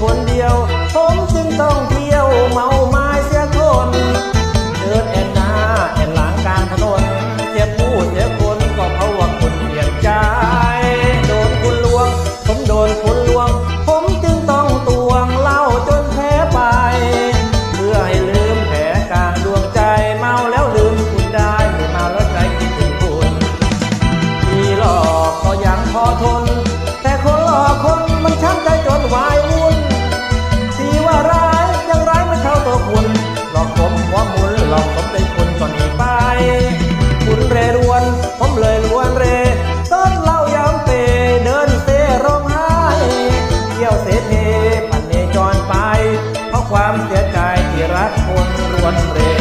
คนดี ความเสียใจที่รักคนรวนเร